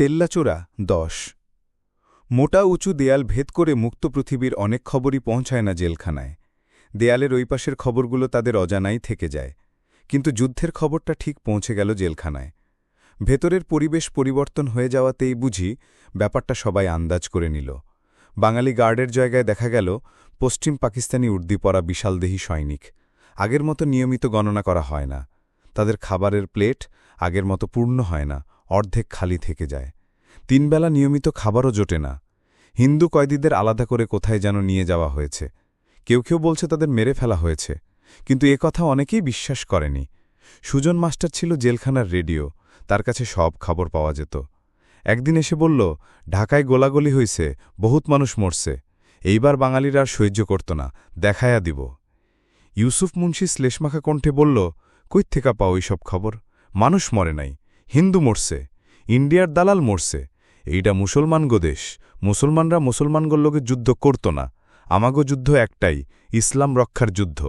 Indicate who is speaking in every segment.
Speaker 1: তেল্লাচোরা, দশ। মোটা উঁচু দেয়াল ভেদ করে মুক্ত পৃথিবীর অনেক খবরই পৌঁছায় না জেলখানায়। দেয়ালের ওই পাশের খবরগুলো তাদের অজানাই থেকে যায়। কিন্তু যুদ্ধের খবরটা ঠিক পৌঁছে গেল জেলখানায়। ভেতরের পরিবেশ পরিবর্তন হয়ে যাওয়াতেই বুঝি ব্যাপারটা সবাই আন্দাজ করে নিল। বাঙালি গার্ডের জায়গায় দেখা গেল পশ্চিম পাকিস্তানি উর্দি পরা বিশালদেহী সৈনিক। আগের মতো নিয়মিত গণনা করা হয় না। তাদের খাবারের প্লেট আগের মতো পূর্ণ হয় না। অর্ধেক খালি থেকে যায়। তিনবেলা নিয়মিত খাবারও জোটে না। হিন্দু কয়েদিদের আলাদা করে কোথায় যেন নিয়ে যাওয়া হয়েছে। কেউ কেউ বলছে তাদের মেরে ফেলা হয়েছে। কিন্তু এ কথা অনেকেই বিশ্বাস করেনি। সুজন মাস্টার ছিল জেলখানার রেডিও, তার কাছে সব খবর পাওয়া যেত। একদিন এসে বলল, ঢাকায় গোলাগুলি হইছে, বহুত মানুষ মরছে। এইবার বাঙালির আর সহ্য করত না, দেখায়া দিব। ইউসুফ মুন্সি শ্লেষমাখা কণ্ঠে বলল, কই থেকে পাও সব খবর? মানুষ মরে নাই। হিন্দু মরছে, ইন্ডিয়ার দালাল মরছে, এইটা মুসলমানগো দেশ। মুসলমানরা মুসলমানগোর লোকে যুদ্ধ করত না, আমাগো যুদ্ধ একটাই, ইসলাম রক্ষার যুদ্ধ।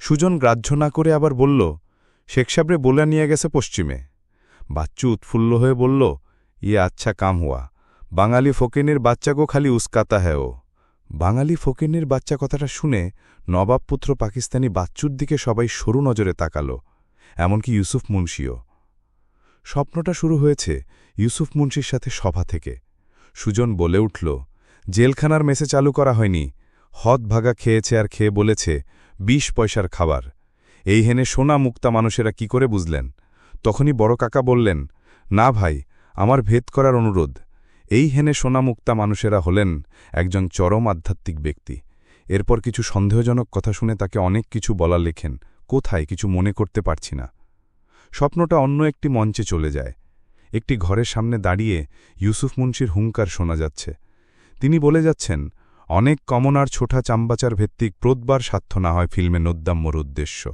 Speaker 1: সুজন গ্রাহ্য না করে আবার বলল, শেখ সাবরে বলে নিয়ে গেছে পশ্চিমে। বাচ্চু উৎফুল্ল হয়ে বলল ইয়ে আচ্ছা কাম হুয়া, বাঙালি ফকিনের বাচ্চাগো খালি উস্কাতা হ্যাঁ ও। বাঙালি ফকিনের বাচ্চা কথাটা শুনে নবাবপুত্র পাকিস্তানি বাচ্চুর দিকে সবাই সরু নজরে তাকাল, এমনকি ইউসুফ মুন্সিও। স্বপ্নটা শুরু হয়েছে ইউসুফ মুন্সির সাথে সভা থেকে। সুজন বলে উঠল, জেলখানার মেসে চালু করা হয়নি। হদ ভাগা খেয়েছে আর খেয়ে বলেছে ২০ পয়সার খাবার। এই হেনে সোনা মুক্তা মানুষেরা কি করে বুঝলেন? তখনই বড় কাকা বললেন, না ভাই, আমার ভেদ করার অনুরোধ। এই হেনে সোনা মুক্তা মানুষেরা হলেন একজন চরম আধ্যাত্মিক ব্যক্তি। এরপর কিছু সন্দেহজনক কথা শুনে তাকে অনেক কিছু বলা লেখেন। কোথায়? কিছু মনে করতে পারছি না। স্বপ্নটা অন্য একটি মঞ্চে চলে যায়। একটি ঘরের সামনে দাঁড়িয়ে ইউসুফ মুন্সির হুঙ্কার শোনা যাচ্ছে। তিনি বলে যাচ্ছেন, অনেক কমনার ছোটা চাম্বাচার ভিত্তিক প্রতবার সাধ্য না হয় ফিল্মে নদ্দাম্যর উদ্দেশ্য।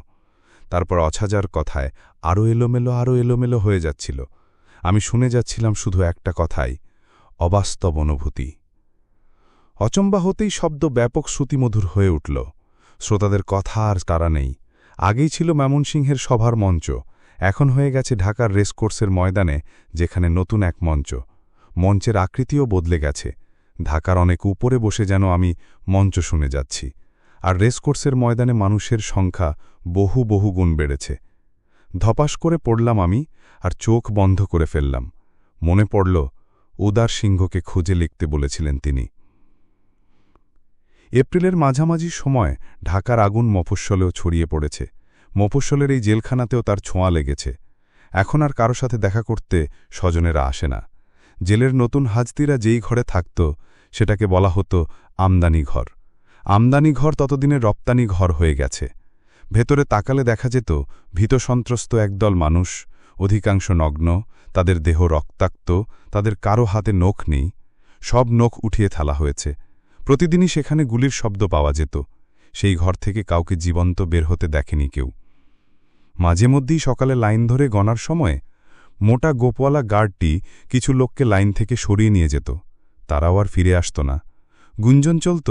Speaker 1: তারপর অছাজার কথায় আরও এলোমেলো আরও এলোমেলো হয়ে যাচ্ছিল। আমি শুনে যাচ্ছিলাম শুধু একটা কথাই, অবাস্তব অনুভূতি। অচম্বা হতেই শব্দ ব্যাপক শ্রুতিমধুর হয়ে উঠল। শ্রোতাদের কথা আর কারা নেই। আগেই ছিল ময়মনসিংহের সভার মঞ্চ। এখন হয়ে গেছে ঢাকার রেসকোর্সের ময়দানে, যেখানে নতুন এক মঞ্চ। মঞ্চের আকৃতিও বদলে গেছে। ঢাকার অনেক উপরে বসে যেন আমি মঞ্চ শুনে যাচ্ছি। আর রেসকোর্সের ময়দানে মানুষের সংখ্যা বহু বহু গুণ বেড়েছে। ধপাস করে পড়লাম আমি, আর চোখ বন্ধ করে ফেললাম। মনে পড়ল, উদার সিংহকে খুঁজে লিখতে বলেছিলেন তিনি। এপ্রিলের মাঝামাঝি সময় ঢাকার আগুন মফস্বলেও ছড়িয়ে পড়েছে। মফস্বলের এই জেলখানাতেও তার ছোঁয়া লেগেছে। এখন আর কারও সাথে দেখা করতে স্বজনেরা আসে না। জেলের নতুন হাজতিরা যেই ঘরে থাকত, সেটাকে বলা হতো আমদানি ঘর। আমদানি ঘর ততদিনে রপ্তানি ঘর হয়ে গেছে। ভেতরে তাকালে দেখা যেত ভীতসন্ত্রস্ত একদল মানুষ, অধিকাংশ নগ্ন, তাদের দেহ রক্তাক্ত, তাদের কারও হাতে নখ নেই, সব নখ উঠিয়ে থালা হয়েছে। প্রতিদিনই সেখানে গুলির শব্দ পাওয়া যেত। সেই ঘর থেকে কাউকে জীবন্ত বের হতে দেখেনি কেউ। মাঝে মধ্যেই সকালে লাইন ধরে গনার সময় মোটা গোপওয়ালা গার্ডটি কিছু লোককে লাইন থেকে সরিয়ে নিয়ে যেত। তারাও আর ফিরে আসত না। গুঞ্জন চলত,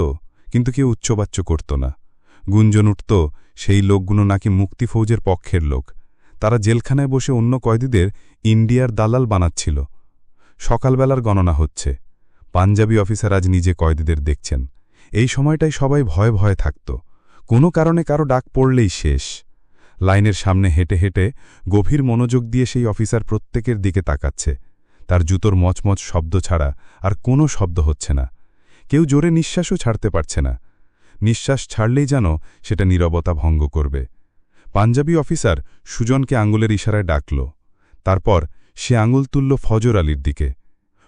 Speaker 1: কিন্তু কেউ উচ্চবাচ্য করত না। গুঞ্জন উঠত, সেই লোকগুলো নাকি মুক্তি ফৌজের পক্ষের লোক। তারা জেলখানায় বসে অন্য কয়েদিদের ইন্ডিয়ার দালাল বানাচ্ছিল। সকালবেলার গণনা হচ্ছে। পাঞ্জাবি অফিসার আজ নিজে কয়েদিদের দেখছেন। এই সময়টাই সবাই ভয়ে ভয়ে থাকত। কোনো কারণে কারও ডাক পড়লেই শেষ। লাইনের সামনে হেঁটে হেঁটে গভীর মনোযোগ দিয়ে সেই অফিসার প্রত্যেকের দিকে তাকাচ্ছে। তার জুতোর মচমচ শব্দ ছাড়া আর কোনো শব্দ হচ্ছে না। কেউ জোরে নিঃশ্বাসও ছাড়তে পারছে না। নিঃশ্বাস ছাড়লেই যেন সেটা নীরবতা ভঙ্গ করবে। পাঞ্জাবি অফিসার সুজনকে আঙুলের ইশারায় ডাকল। তারপর সে আঙুল তুলল ফজর আলীর দিকে।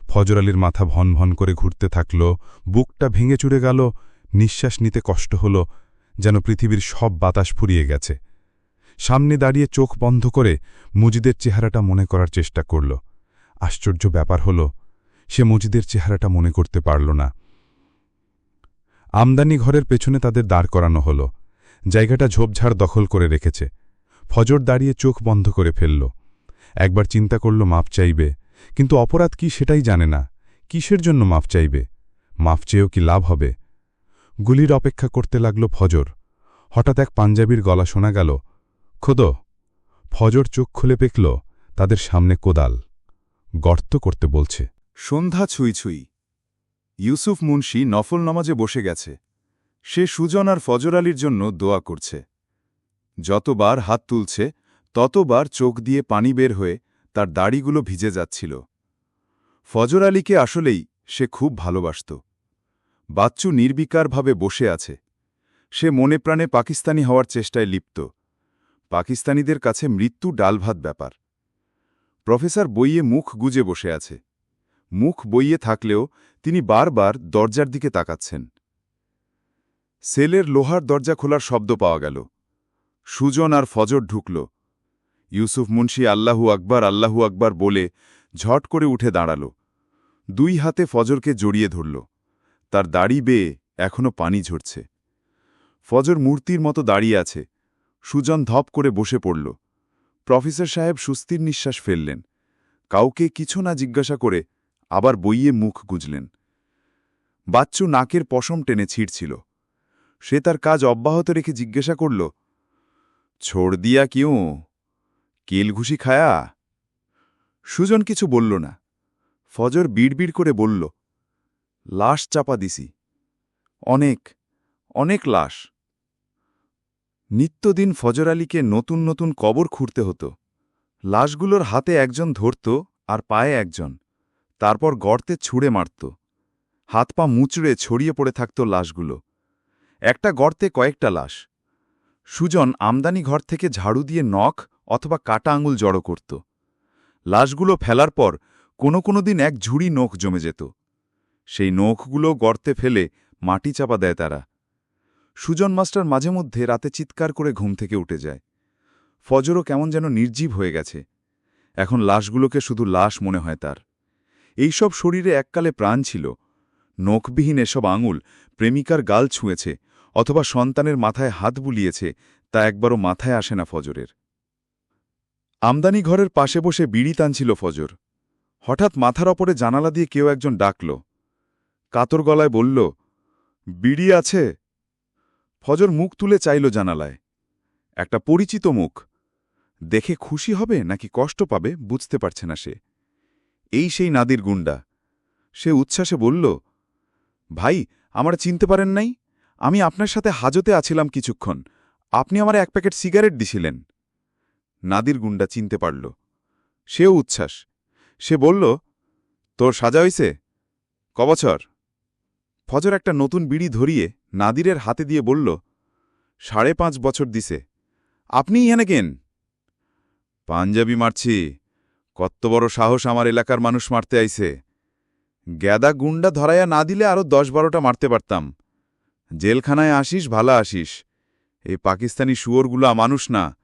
Speaker 1: ফজর আলীর মাথা ভন ভন করে ঘুরতে থাকল। বুকটা ভেঙে চুড়ে গেল। নিঃশ্বাস নিতে কষ্ট হল। যেন পৃথিবীর সব বাতাস ফুরিয়ে গেছে। সামনে দাঁড়িয়ে চোখ বন্ধ করে মুজিদের চেহারাটা মনে করার চেষ্টা করল। আশ্চর্য ব্যাপার হল, সে মুজিদের চেহারাটা মনে করতে পারল না। আমদানি ঘরের পেছনে তাদের দাঁড় করানো হল। জায়গাটা ঝোপঝাড় দখল করে রেখেছে। ফজর দাঁড়িয়ে চোখ বন্ধ করে ফেলল। একবার চিন্তা করল, মাপ চাইবে। কিন্তু অপরাধ কি সেটাই জানে না। কিসের জন্য মাপ চাইবে? মাপ চেয়েও কি লাভ হবে? গুলির অপেক্ষা করতে লাগল ফজর। হঠাৎ এক পাঞ্জাবির গলা শোনা গেল খোদ ফজর চোখ খুলে পেকল তাদের সামনে কোদাল।
Speaker 2: গর্ত করতে বলছে।
Speaker 1: সন্ধ্যা ছুঁই ছুঁই। ইউসুফ মুন্সি নফল নামাজে বসে গেছে। সে সুজন আর ফজর আলীর জন্য দোয়া করছে। যতবার হাত তুলছে, ততবার চোখ দিয়ে পানি বের হয়ে তার দাড়িগুলো ভিজে যাচ্ছিল। ফজর আলীকে আসলেই সে খুব ভালোবাসত। বাচ্চু নির্বিকারভাবে বসে আছে। সে মনে প্রাণে পাকিস্তানি হওয়ার চেষ্টায় লিপ্ত। পাকিস্তানিদের কাছে মৃত্যু ডালভাত ব্যাপার। প্রফেসর বইয়ে মুখ গুজে বসে আছে। মুখ বইয়ে থাকলেও তিনি বারবার দরজার দিকে তাকাচ্ছেন। সেলের লোহার দরজা খোলার শব্দ পাওয়া গেল। সুজন আর ফজর ঢুকল। ইউসুফ মুন্সি আল্লাহু আকবার আল্লাহু আকবার বলে ঝট করে উঠে দাঁড়াল। দুই হাতে ফজরকে জড়িয়ে ধরল। তার দাড়ি বেয়ে এখনও পানি ঝরছে। ফজর মূর্তির মতো দাঁড়িয়ে আছে। সুজন ধপ করে বসে পড়ল। প্রফেসর সাহেব সুস্থির নিঃশ্বাস ফেললেন। কাউকে কিছু না জিজ্ঞাসা করে আবার বইয়ে মুখ গুজলেন। বাচ্চু নাকের পশম টেনে ছিঁড়ছিল। সে তার কাজ অব্যাহত রেখে জিজ্ঞাসা করল, ছোড় দিয়া কিউ? কেলঘুষি খায়া? সুজন কিছু বলল না। ফজর বিড়বিড় করে বলল, লাশ চাপা দিছি। অনেক অনেক লাশ। নিত্যদিন ফজর আলীকে নতুন নতুন কবর খুঁড়তে হতো। লাশগুলোর হাতে একজন ধরত আর পায়ে একজন। তারপর গর্তে ছুঁড়ে মারত। হাত পা মুচড়ে ছড়িয়ে পড়ে থাকত লাশগুলো। একটা গর্তে কয়েকটা লাশ। সুজন আমদানি ঘর থেকে ঝাড়ু দিয়ে নখ অথবা কাটা আঙুল জড়ো করত। লাশগুলো ফেলার পর কোনো কোনো দিন এক ঝুড়ি নখ জমে যেত। সেই নখগুলো গর্তে ফেলে মাটি চাপা দেয় তারা। সুজন মাস্টার মাঝে মধ্যে রাতে চিৎকার করে ঘুম থেকে উঠে যায়। ফজরও কেমন যেন নির্জীব হয়ে গেছে। এখন লাশগুলোকে শুধু লাশ মনে হয় তার। এইসব শরীরে এককালে প্রাণ ছিল। নখবিহীন এসব আঙুল প্রেমিকার গাল ছুঁয়েছে অথবা সন্তানের মাথায় হাত বুলিয়েছে তা একবারও মাথায় আসে না ফজরের। আমদানি ঘরের পাশে বসে বিড়ি টানছিল ফজর। হঠাৎ মাথার ওপরে জানালা দিয়ে কেউ একজন ডাকল। কাতর গলায় বলল, বিড়ি আছে? ফজর মুখ তুলে চাইল জানালায়। একটা পরিচিত মুখ। দেখে খুশি হবে নাকি কষ্ট পাবে বুঝতে পারছে না সে। এই সেই নাদির গুন্ডা সে উচ্ছ্বাসে বলল, ভাই, আমার চিনতে পারেন নাই? আমি আপনার সাথে হাজতে আছিলাম কিছুক্ষণ। আপনি আমার এক প্যাকেট সিগারেট দিছিলেন। নাদির গুন্ডা চিনতে পারল। সেও উচ্ছ্বাস। সে বলল, তোর সাজা হইছে? কবছর? ফজর একটা নতুন বিড়ি ধরিয়ে নাদিরের হাতে দিয়ে বলল, সাড়ে পাঁচ বছর দিছে। আপনি ইহানে কেন? পাঞ্জাবি মারছি। কত বড় সাহস আমার এলাকার মানুষ মারতে আইছে। গ্যাদা গুন্ডা ধরাইয়া না দিলে আরও দশ বারোটা মারতে পারতাম। জেলখানায় আসিস, ভালা আসিস। এই পাকিস্তানি শুয়োরগুলা মানুষ না।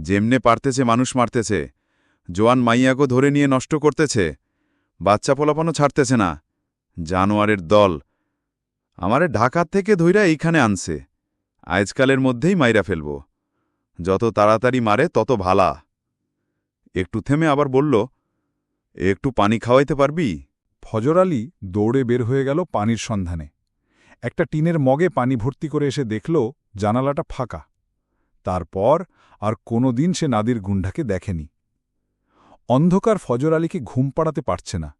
Speaker 1: যেমনে পারতেছে, মানুষ মারতেছে। জোয়ান মাইয়াকে ধরে নিয়ে নষ্ট করতেছে। বাচ্চা পোলাপানো ছাড়তেছে না। জানোয়ারের দল। আমারে ঢাকার থেকে ধইরা এইখানে আনছে। আজকালের মধ্যেই মাইরা ফেলব। যত তাড়াতাড়ি মারে, তত ভালা। একটু থেমে আবার বলল, একটু পানি খাওয়াইতে পারবি?
Speaker 2: ফজর আলী দৌড়ে বের হয়ে গেল পানির সন্ধানে। একটা টিনের মগে পানি ভর্তি করে এসে দেখল জানালাটা ফাঁকা। তারপর আর কোনো দিন সে নাদির গুন্ডাকে দেখেনি। অন্ধকার ফজর আলীকে ঘুম পাড়াতে পারছে না।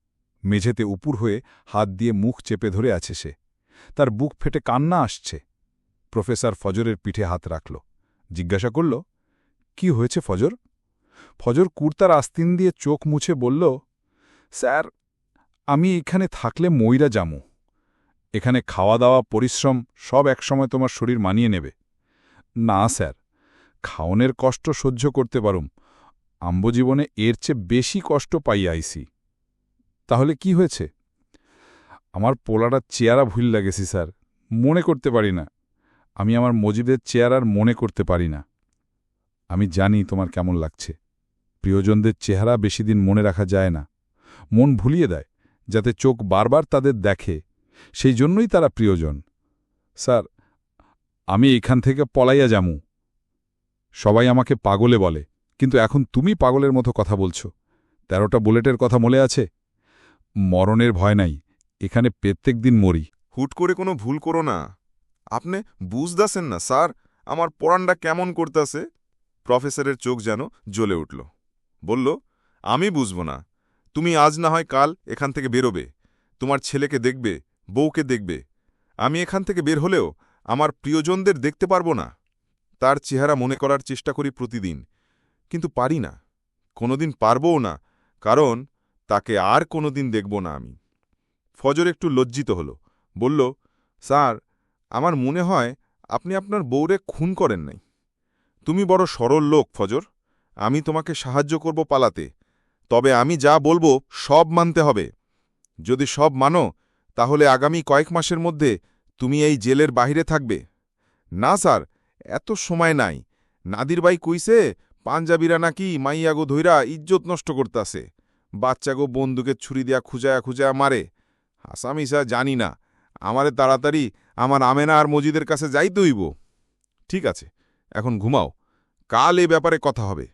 Speaker 2: মেঝেতে উপুর হয়ে হাত দিয়ে মুখ চেপে ধরে আছে সে। তার বুক ফেটে কান্না আসছে। প্রফেসর ফজরের পিঠে হাত রাখল। জিজ্ঞাসা করল, কি হয়েছে ফজর? ফজর কুর্তার আস্তিন দিয়ে চোখ মুছে বলল, স্যার, আমি এখানে থাকলে মইরা জামু। এখানে খাওয়া দাওয়া পরিশ্রম সব একসময় তোমার শরীর মানিয়ে নেবে। না, স্যার, খাওনের কষ্ট সহ্য করতে পারুম। আম্বজীবনে এর চেয়ে বেশি কষ্ট পাই আইসি। তাহলে কি হয়েছে? আমার পোলাটা চেয়ারা ভুল লাগেছি, স্যার। মনে করতে পারি না। আমি আমার মজিদের চেয়ারার মনে করতে পারি না। আমি জানি তোমার কেমন লাগছে। প্রিয়জনদের চেহারা বেশি দিন মনে রাখা যায় না। মন ভুলিয়ে দেয়, যাতে চোখ বারবার তাদের দেখে। সেই জন্যই তারা প্রিয়জন। স্যার, আমি এখান থেকে পলাইয়া যামু। সবাই আমাকে পাগলে বলে, কিন্তু এখন তুমি পাগলের মতো কথা বলছো। তেরোটা বুলেটের কথা মনে আছে? মরণের ভয় নাই। এখানে প্রত্যেক দিন মরি।
Speaker 3: হুট করে কোনো ভুল করো না। আপনি বুঝদাসেন না, স্যার, আমার পড়ানটা কেমন করতেছে? প্রফেসরের চোখ যেন জ্বলে উঠল। বলল, আমি বুঝব না।
Speaker 1: তুমি আজ না হয় কাল এখান থেকে বেরোবে। তোমার ছেলেকে দেখবে, বউকে দেখবে। আমি এখান থেকে বের হলেও আমার প্রিয়জনদের দেখতে পারব না। তার চেহারা মনে করার চেষ্টা করি প্রতিদিন। কিন্তু পারি না। কোনোদিন পারবও না। কারণ তাকে আর কোনোদিন দেখব না আমি। ফজর একটু লজ্জিত হল। বলল, স্যার, আমার মনে হয় আপনি আপনার বউরে খুন করেন নাই। তুমি বড় সরল লোক, ফজর। আমি তোমাকে সাহায্য করব পালাতে। তবে আমি যা বলব সব মানতে হবে। যদি সব মানো, তাহলে আগামী কয়েক মাসের মধ্যে তুমি এই জেলের বাহিরে থাকবে। না, স্যার, এত সময় নাই। নাদির ভাই কইছে, পাঞ্জাবিরা নাকি মাইয়াগো ধৈরা ইজ্জত নষ্ট করতে করতাছে। বাচ্চাগো বন্দুকের ছুরি দিয়া খুঁজায়া খুঁজায়া মারে। হাসামিসা জানি না। আমারে তাড়াতাড়ি আমার আমেনা আর মজিদের কাছে যাইতে হইব। ঠিক আছে, এখন ঘুমাও। কাল এ ব্যাপারে কথা হবে।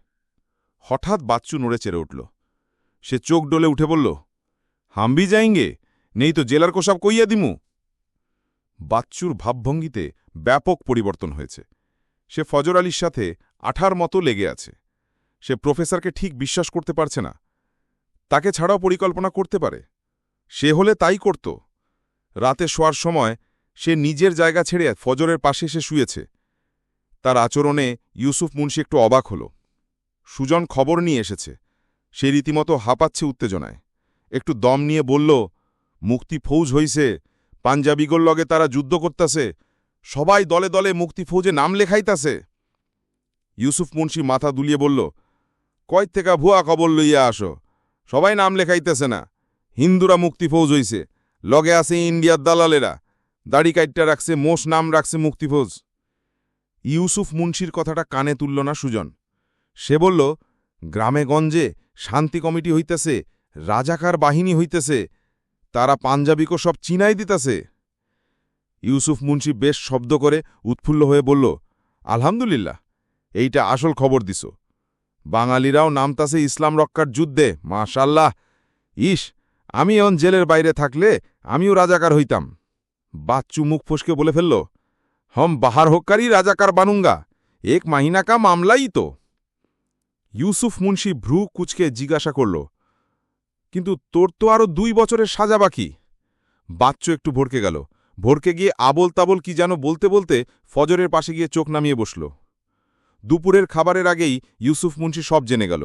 Speaker 1: হঠাৎ বাচ্চু নড়ে চেড়ে উঠল। সে চোখ ডলে উঠে বলল, হাম্বি যাইঙ্গে? নেই তো জেলার কোসাব কইয়া দিমু? বাচ্চুর ভাবভঙ্গিতে ব্যাপক পরিবর্তন হয়েছে। সে ফজর আলীর সাথে আঠার মতো লেগে আছে। সে প্রফেসরকে ঠিক বিশ্বাস করতে পারছে না। তাকে ছাড়াও পরিকল্পনা করতে পারে। সে হলে তাই করত। রাতে শোয়ার সময় সে নিজের জায়গা ছেড়ে ফজরের পাশে এসে শুয়েছে। তার আচরণে ইউসুফ মুন্সি একটু অবাক হল। সুজন খবর নিয়ে এসেছে। সে রীতিমতো হাঁপাচ্ছে উত্তেজনায়। একটু দম নিয়ে বলল, মুক্তি ফৌজ হইছে পাঞ্জাবিগোর লগে তারা যুদ্ধ করতাছে, সবাই দলে দলে মুক্তি ফৌজে নাম লেখাইতাছে। ইউসুফ মুন্সি মাথা দুলিয়ে বলল কয় থেকে ভুয়া খবর লইয়া আসো, সবাই নাম লেখাইতেছে না। হিন্দুরা মুক্তি ফৌজ হইছে। লগে আছে ইন্ডিয়ার দালালেরা। দাড়ি কাইটটা রাখছে, মোষ নাম রাখছে মুক্তিফৌজ ইউসুফ মুন্সির কথাটা কানে তুলল না সুজন। সে বলল, গ্রামে গঞ্জে শান্তি কমিটি হইতেছে, রাজাকার বাহিনী হইতেছে, তারা পাঞ্জাবিকো সব চিনাই দিতেছে। ইউসুফ মুন্সি বেশ শব্দ করে উৎফুল্ল হয়ে বলল, আলহামদুলিল্লাহ, এইটা আসল খবর দিস বাঙালিরাও নামতাছে ইসলাম রক্ষার যুদ্ধে, মাশাল্লাহ। ইস আমি এখন জেলের বাইরে থাকলে আমিও রাজাকার হইতাম। বাচ্চু মুখ ফসকে বলে ফেলল, হম বাহার হোক্কারই রাজাকার বানুঙ্গা, এক মাহিনা কা মামলাই তো। ইউসুফ মুন্সি ভ্রু কুচকে জিজ্ঞাসা করল, কিন্তু তোর তো আরও দুই বছরের সাজা বাকি? বাচ্চু একটু ভরকে গেল ভরকে গিয়ে আবল তাবল কি যেন বলতে বলতে ফজরের পাশে গিয়ে চোখ নামিয়ে বসল। দুপুরের খাবারের আগেই ইউসুফ মুন্সি সব জেনে গেল।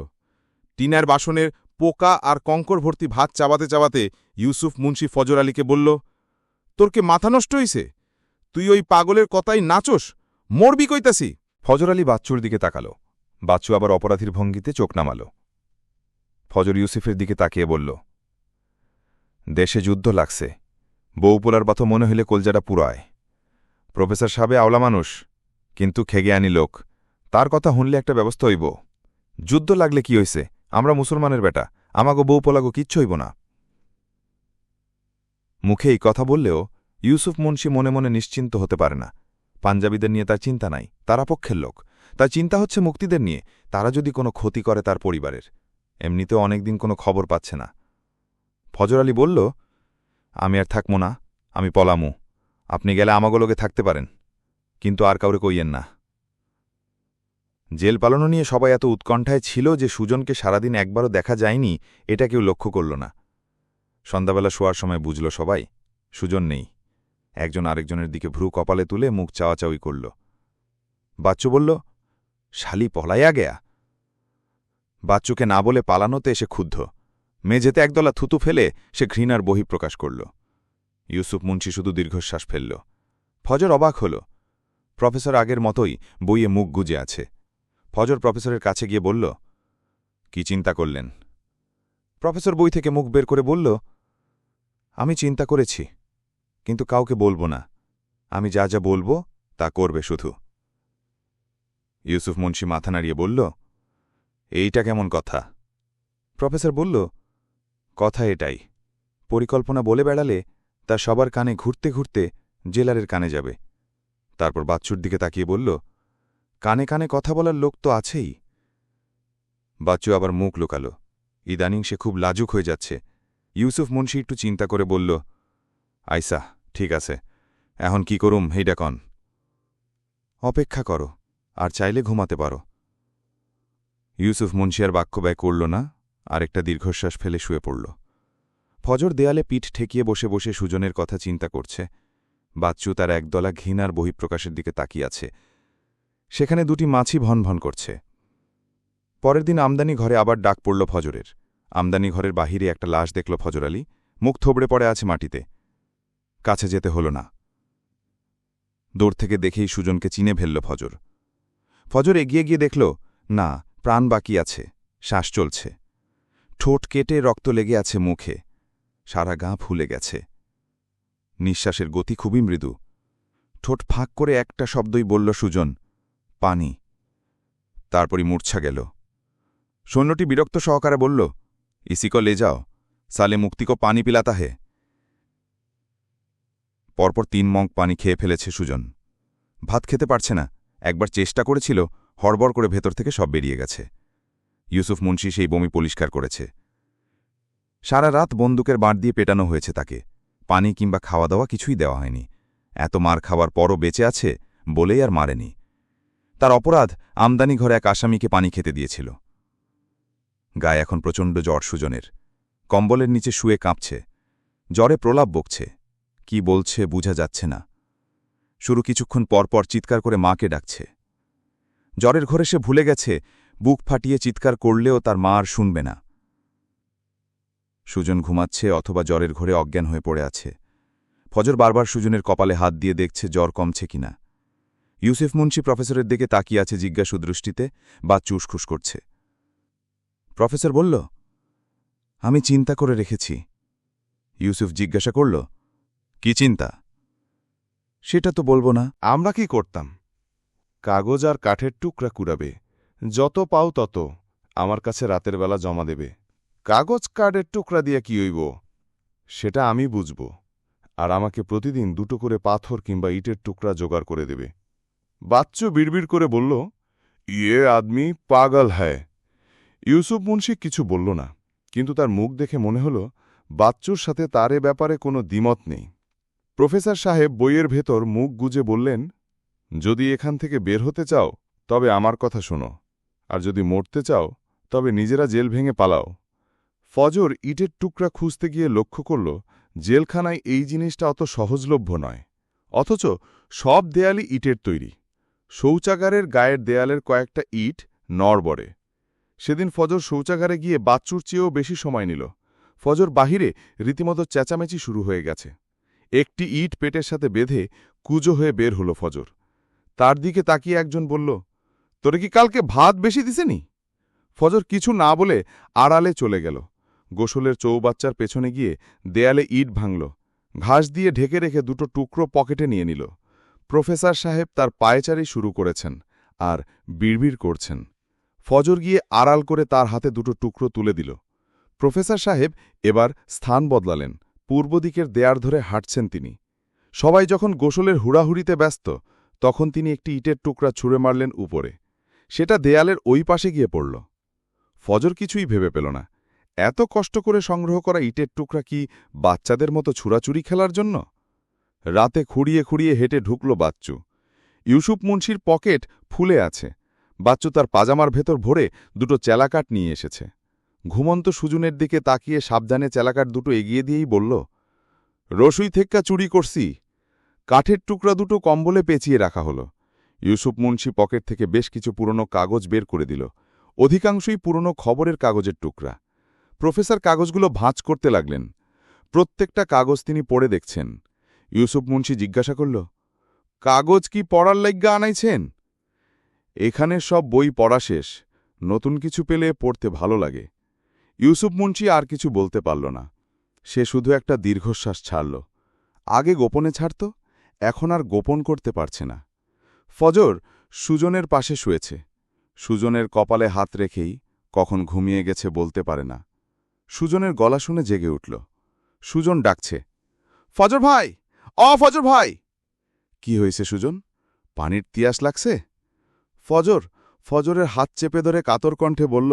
Speaker 1: টিনার বাসনের পোকা আর কঙ্কর ভর্তি ভাত চাবাতে চাবাতে ইউসুফ মুন্সি ফজর আলীকে বলল, তোর কে মাথা নষ্ট হইছে? তুই ওই পাগলের কথাই নাচোস? মরবি কইতাসি
Speaker 4: ফজর আলী বাচ্চুর দিকে তাকালো। বাচ্চু আবার অপরাধীর ভঙ্গিতে চোখ নামাল। ফজর ইউসুফের দিকে তাকিয়ে বলল, দেশে যুদ্ধ লাগছে। বউ পোলার বাতো মনে হইলে কলজাটা পুরায়। প্রফেসর সাবে আওলা মানুষ, কিন্তু খেগে আনি লোক। তার কথা শুনলে একটা ব্যবস্থা হইব। যুদ্ধ লাগলে কি হইছে? আমরা মুসলমানের বেটা, আমাগো বউ পোলাগো কিচ্ছু হইব না। মুখে এই কথা বললেও ইউসুফ মুন্সি মনে মনে নিশ্চিন্ত হতে পারে না। পাঞ্জাবিদের নিয়ে তার চিন্তা নাই, তারা পক্ষের লোক। তার চিন্তা হচ্ছে মুক্তিদের নিয়ে, তারা যদি কোনো ক্ষতি করে তার পরিবারের। এমনিতেও অনেকদিন কোনো খবর পাচ্ছে না। ফজর আলী বলল, আমি আর থাকব না, আমি পলামু। আপনি গেলে আমাগোলোকে থাকতে পারেন, কিন্তু আর কাউরে কইয়েন না। জেল পালানো নিয়ে সবাই এত উৎকণ্ঠায় ছিল যে সুজনকে সারাদিন একবারও দেখা যায়নি, এটা কেউ লক্ষ্য করল না। সন্ধ্যাবেলা শোয়ার সময় বুঝল সবাই, সুজন নেই। একজন আরেকজনের দিকে ভ্রু কপালে তুলে মুখ চাওয়াচাওয়ি করল। বাচ্চু বলল, শালি পলাইয়া গেয়া? বাচ্চুকে না বলে পালানোতে এসে ক্ষুব্ধ। মেঝেতে একদলা থুতু ফেলে সে ঘৃণার বহিঃপ্রকাশ করল। ইউসুফ মুন্সি শুধু দীর্ঘশ্বাস ফেলল। ফজর অবাক হল। প্রফেসর আগের মতোই বইয়ে মুখ গুজে আছে। ফজর প্রফেসরের কাছে গিয়ে বলল, কি চিন্তা করলেন? প্রফেসর বই থেকে মুখ বের করে বলল, আমি চিন্তা করেছি, কিন্তু কাউকে বলব না। আমি যা যা বলব, তা করবে শুধু। ইউসুফ মুন্সি মাথা নাড়িয়ে বলল, এইটা কেমন কথা? প্রফেসর বলল, কথা এটাই, পরিকল্পনা বলে বেড়ালে তা সবার কানে ঘুরতে ঘুরতে জেলারের কানে যাবে। তারপর বাচ্চুর দিকে তাকিয়ে বলল কানে কানে কথা বলার লোক তো আছেই। বাচ্চু আবার মুখ লুকাল। ইদানিং সে খুব লাজুক হয়ে যাচ্ছে। ইউসুফ মুন্সি একটু চিন্তা করে বলল, আইসা, ঠিক আছে। এখন কি করুম, হেইডা কন। অপেক্ষা করো, আর চাইলে ঘুমাতে পারো। ইউসুফ মুন্সি আর বাক্য ব্যয় করল না,
Speaker 5: আরেকটা দীর্ঘশ্বাস ফেলে শুয়ে পড়ল। ফজর দেয়ালে পিঠ ঠেকিয়ে বসে বসে সুজনের কথা চিন্তা করছে। বাচ্চু তার একদলা ঘৃণার বহিঃপ্রকাশের দিকে তাকিয়ে আছে। সেখানে দুটি মাছি ভনভন করছে। পরের দিন আমদানি ঘরে আবার ডাক পড়ল ফজরের। আমদানি ঘরের বাহিরে একটা লাশ দেখল ফজর আলী। মুখ থবড়ে পড়ে আছে মাটিতে। কাছে যেতে হল না। দূর থেকে দেখেই সুজনকে চিনে ফেলল ফজর। ফজর এগিয়ে গিয়ে দেখল, না, প্রাণ বাকি আছে। শ্বাস চলছে। ঠোঁট কেটে রক্ত লেগে আছে মুখে। সারা গা ফুলে গেছে। নিঃশ্বাসের গতি খুবই মৃদু। ঠোঁট ফাঁক করে একটা শব্দই বলল সুজন পানি। তারপরই মূর্ছা গেল। সৈন্যটি বিরক্ত সহকারে বলল, ইসিকো লে যাও, সালে মুক্তিকো পানি পিলাতা হে। পরপর তিন মগ পানি খেয়ে ফেলেছে সুজন। ভাত খেতে পারছে না, একবার চেষ্টা করেছিল, হড়বড় করে ভেতর থেকে সব বেরিয়ে গেছে। ইউসুফ মুন্সি সেই বমি পরিষ্কার করেছে। সারা রাত বন্দুকের বাঁট দিয়ে পেটানো হয়েছে তাকে। পানি কিংবা খাওয়া দাওয়া কিছুই দেওয়া হয়নি। এত মার খাওয়ার পরও বেঁচে আছে বলেই আর মারেনি। তার অপরাধ আমদানি ঘরে এক আসামিকে পানি খেতে দিয়েছিল। গায়ে এখন প্রচণ্ড জ্বর সুজনের। কম্বলের নিচে শুয়ে কাঁপছে। জ্বরে প্রলাপ বকছে। কি বলছে বুঝা যাচ্ছে না। শুরু কিছুক্ষণ পরপর চিৎকার করে মাকে ডাকছে। জ্বরের ঘরে সে ভুলে গেছে, বুক ফাটিয়ে চিৎকার করলেও তার মা আর শুনবে না। সুজন ঘুমাচ্ছে অথবা জ্বরের ঘরে অজ্ঞান হয়ে পড়ে আছে। ফজর বারবার সুজনের কপালে হাত দিয়ে দেখছে জ্বর কমছে কিনা। ইউসুফ মুন্সি প্রফেসরের দিকে তাকিয়ে আছে জিজ্ঞাসু দৃষ্টিতে বা চুসখুস করছে। প্রফেসর বলল, আমি চিন্তা করে রেখেছি। ইউসুফ জিজ্ঞাসা করল, কি চিন্তা? সেটা তো বলব না।
Speaker 1: আমরা কি করতাম? কাগজ আর কাঠের টুকরা কুড়াবে। যত পাও তত। আমার কাছে রাতের বেলা জমা দেবে। কাগজ কাঠের টুকরা দিয়ে কি হইব? সেটা আমি বুঝব। আর আমাকে প্রতিদিন দুটো করে পাথর কিংবা ইটের টুকরা জোগাড় করে দেবে। বাচ্চু বিড়বিড় করে বলল ইয়ে আদমি পাগল হ্যায়। ইউসুফ মুন্সি কিছু বলল না, কিন্তু তার মুখ দেখে মনে হল বাচ্চুর সাথে তার এ ব্যাপারে কোনো দ্বিমত নেই। প্রফেসর সাহেব বইয়ের ভেতর মুখ গুজে বললেন, যদি এখান থেকে বের হতে চাও, তবে আমার কথা শোনো, আর যদি মরতে চাও, তবে নিজেরা জেল ভেঙে পালাও। ফজর ইটের টুকরা খুঁজতে গিয়ে লক্ষ্য করল, জেলখানায় এই জিনিসটা অত সহজলভ্য নয়, অথচ সব দেয়ালই ইটের তৈরি। শৌচাগারের গায়ের দেয়ালের কয়েকটা ইট নড়বড়ে সেদিন ফজর শৌচাগারে গিয়ে বাচ্চুর চেয়েও বেশি সময় নিল। ফজর বাহিরে রীতিমতো চেঁচামেচি শুরু হয়ে গেছে। একটি ইট পেটের সাথে বেঁধে কুজো হয়ে বের হলো ফজর। তার দিকে তাকিয়ে একজন বলল, তোরে কি কালকে ভাত বেশি দিছেনি ফজর কিছু না বলে আড়ালে চলে গেল। গোসলের চৌবাচ্চার পেছনে গিয়ে দেয়ালে ইট ভাঙল। ঘাস দিয়ে ঢেকে রেখে দুটো টুকরো পকেটে নিয়ে নিল। প্রফেসর সাহেব তার পায়চারি শুরু করেছেন আর বিড়বিড় করছেন। ফজর গিয়ে আড়াল করে তার হাতে দুটো টুকরো তুলে দিল। প্রফেসর সাহেব এবার স্থান বদলালেন। পূর্ব দিকের দেয়ার ধরে হাঁটছেন তিনি। সবাই যখন গোসলের হুড়াহুড়িতে ব্যস্ত, তখন তিনি একটি ইটের টুকরা ছুঁড়ে মারলেন উপরে। সেটা দেয়ালের ওই পাশে গিয়ে পড়ল। ফজর কিছুই ভেবে পেল না। এত কষ্ট করে সংগ্রহ করা ইটের টুকরা কি বাচ্চাদের মতো ছুরাচুরি খেলার জন্য? রাতে খুঁড়িয়ে খুঁড়িয়ে হেঁটে ঢুকল বাচ্চু। ইউসুফ মুন্সির পকেট ফুলে আছে। বাচ্চু তার পাজামার ভেতর ভরে দুটো চেলাকাট নিয়ে এসেছে। ঘুমন্ত সুজনের দিকে তাকিয়ে সাবধানে চেলাকাট দুটো এগিয়ে দিয়েই বলল, রসুই থেক্কা চুরি করছি। কাঠের টুকরা দুটো কম্বলে পেঁচিয়ে রাখা হলো। ইউসুফ মুন্সি পকেট থেকে বেশ কিছু পুরনো কাগজ বের করে দিল। অধিকাংশই পুরনো খবরের কাগজের টুকরা। প্রফেসর কাগজগুলো ভাঁজ করতে লাগলেন। প্রত্যেকটা কাগজ তিনি পড়ে দেখছেন। ইউসুফ মুন্সি জিজ্ঞাসা করল, কাগজ কি পড়ার লাইগ্যা আনাইছেন? এখানে সব বই পড়া শেষ, নতুন কিছু পেলে পড়তে ভালো লাগে। ইউসুফ মুন্সি আর কিছু বলতে পারল না। সে শুধু একটা দীর্ঘশ্বাস ছাড়ল। আগে গোপনে ছাড়ত, এখন আর গোপন করতে পারছে না। ফজর সুজনের পাশে শুয়েছে। সুজনের কপালে হাত রেখেই কখন ঘুমিয়ে গেছে বলতে পারে না। সুজনের গলা শুনে জেগে উঠল। সুজন ডাকছে, ফজর ভাই! অ ফজর ভাই। কি হয়েছে, সুজন? পানির তিয়াস লাগছে? ফজর, ফজরের হাত চেপে ধরে কাতর কণ্ঠে বলল,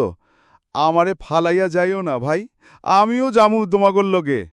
Speaker 1: আমারে ফালাইয়া যাইও না ভাই, আমিও জামু তোমাগর লগে।